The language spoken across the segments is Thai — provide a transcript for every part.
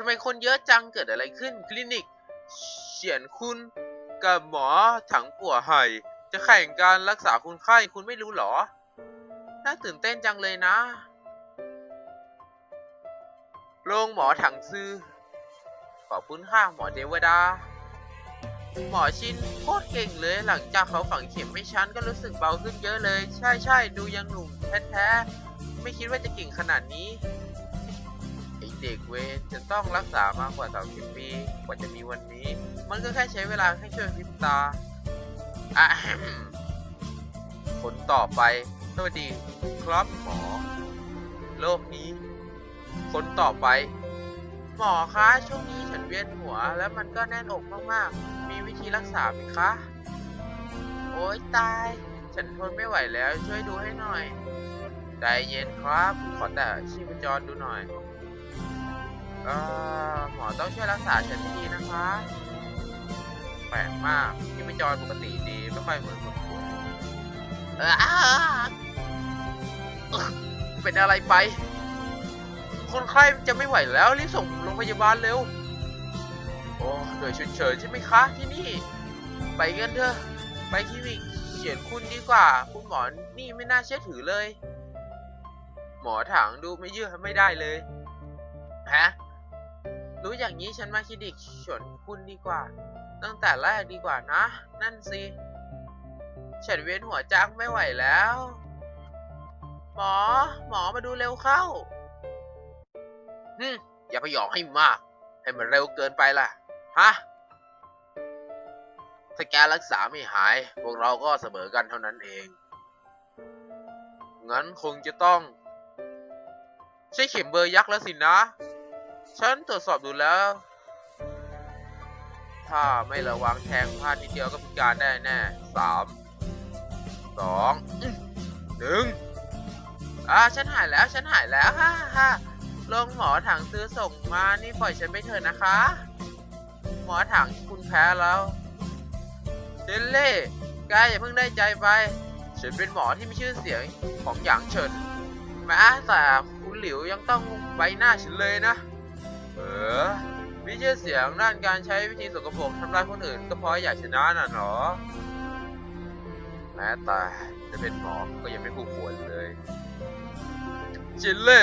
ทำไมคนเยอะจังเกิดอะไรขึ้นคลินิกเฉียนคุณกับหมอถังปัวไห่จะแข่งการรักษาคุณไข้คุณไม่รู้เหรอ น่าตื่นเต้นจังเลยนะ โรงหมอถังซื่อขอบคุณค่ะหมอเทวดา หมอชินโคตรเก่งเลยหลังจากเขาฝังเข็มให้ฉันก็รู้สึกเบาขึ้นเยอะเลย ใช่ใช่ดูยังหนุ่มแท้ๆ ไม่คิดว่าจะเก่งขนาดนี้ เด็กเวนจะต้องรักษามากกว่า 30 ปี กว่าจะมีวันนี้ มันก็แค่ใช้เวลาแค่ช่วยพิบตาอะแฮมคนต่อไป สวัสดีครับหมอ โลกนี้คนต่อไป หมอคะช่วงนี้ฉันเวียนหัว แล้วมันก็แน่นอกมากๆ มีวิธีรักษาไหมคะ โอ๊ยตาย ฉันทนไม่ไหวแล้วช่วยดูให้หน่อยใจเย็นครับ ขอแต่ชีพจรดูหน่อย เออหมอต้องช่วยรักษาฉันทีนะคะ แปลกมากชีพจรปกติดีไม่ค่อยเหมือนคนป่วยเอออ้าเอ่อเป็นอะไรไป คนไข้จะไม่ไหวแล้วรีบส่งโรงพยาบาลเร็ว โอ้หน่วยฉุกเฉินใช่ไหมคะ ที่นี่ ไปกันเถอะ ไปคลินิกเขียนคุณดีกว่า คุณหมอนี่ไม่น่าเชื่อถือเลย หมอถังดูไม่เยื่อไม่ได้เลย ฮะ รู้อย่างนี้ฉันมาคลินิกฉินคุณดีกว่า ตั้งแต่แรกดีกว่านะ นั่นสิฉันเวียนหัวจังไม่ไหวแล้ว หมอ หมอมาดูเร็วเข้าฮึอย่าไปหยอกให้มาก ให้มันเร็วเกินไปล่ะ ฮะ ถ้าแกรักษาไม่หาย พวกเราก็เสมอกันเท่านั้นเอง งั้นคงจะต้อง ใช้เข็มเบอร์ยักษ์แล้วสินะ ฉันตรวจสอบดูแล้ว ถ้าไม่ระวังแทงพลาดนิดเดียวก็พิการได้แน่สามสองหนึ่งอ่าฉันหายแล้วฉันหายแล้วฮ่าฮ่าลงหมอถังซื้อส่งมานี่ปล่อยฉันไปเถอะนะคะ หมอถังคุณแพ้แล้วเจนเล่แกอย่าเพิ่งได้ใจไปฉันเป็นหมอที่มีชื่อเสียงของหยางเฉินแม้แต่คุณหลิวยังต้องใบหน้าฉันเลยนะ ออมีชื่อเสียงด้านการใช้วิธีสกปรกทำร้ายคนอื่น ก็เพราะอยากชนะน่ะหรอแม้แต่จะเป็นหมอก็ยังไม่คู่ควรเลยจินเล่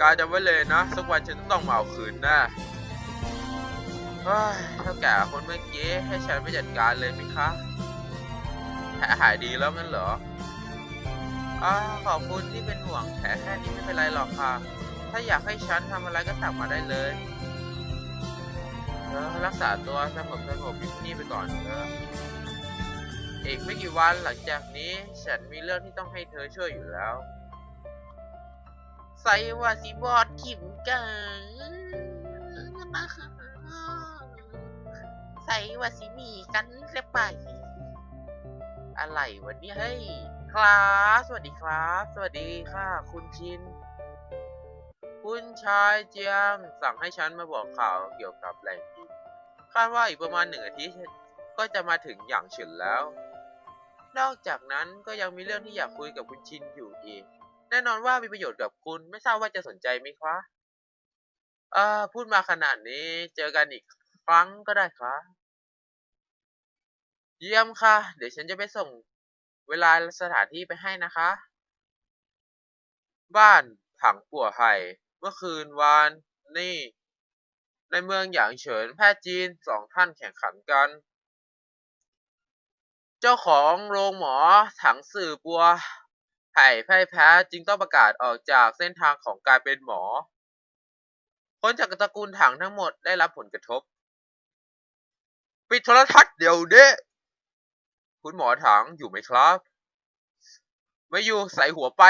การจำไว้เลยนะ สักวันฉันจะต้องมาเอาคืนแน่เฮ้ยเท่าแก่คนเมื่อกี้ให้ฉันไปจัดการเลยไหมคะแผลหายดีแล้วงั้นเหรออขอบคุณที่เป็นห่วงแผลแค่นี้ไม่เป็นไรหรอกค่ะ ถ้าอยากให้ฉันทำอะไรก็สั่งมาได้เลย รักษาตัวสงบสงบอยู่ที่นี่ไปก่อนเถอะอีกไม่กี่วันหลังจากนี้ฉันมีเรื่องที่ต้องให้เธอช่วยอยู่แล้วใส่ว่าสิบอดขิมกันใส่ว่าสิมีกันเรียบไป อะไรวะเนี่ยเฮ้ยครับสวัสดีครับ สวัสดีค่ะ คุณชิน คุณชายเจียงสั่งให้ฉันมาบอกข่าวเกี่ยวกับแหล่งดินคาดว่าอีกประมาณหนึ่งอาทิตย์ก็จะมาถึงอย่างฉินแล้ว นอกจากนั้นก็ยังมีเรื่องที่อยากคุยกับคุณชินอยู่อีก แน่นอนว่ามีประโยชน์กับคุณไม่ทราบว่าจะสนใจไหมคะเอ่อพูดมาขนาดนี้เจอกันอีกครั้งก็ได้ครับเยี่ยมค่ะ เดี๋ยวฉันจะไปส่งเวลาสถานที่ไปให้นะคะ บ้านถังปัวไห่ มื่อคืนวานนี่ ในเมืองหยางเฉินแพทย์จีนสองท่านแข่งขันกัน เจ้าของโรงหมอถังสื่อปัวไผ่พ่แพ้จึงต้องประกาศออกจากเส้นทางของการเป็นหมอ คนจากตระกูลถังทั้งหมดได้รับผลกระทบ ปิดโทรทัศน์เดี๋ยวเด้คุณหมอถังอยู่ไหมครับ ไม่อยู่ใส่หัวไป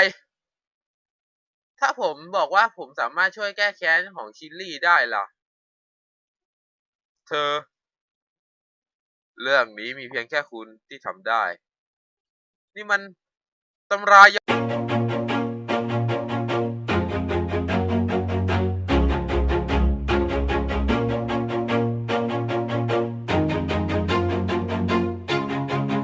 ถ้าผมบอกว่าผมสามารถช่วยแก้แค้นของชิลลี่ได้ล่ะ เธอ เรื่องนี้มีเพียงแค่คุณที่ทำได้ นี่มันตำรายา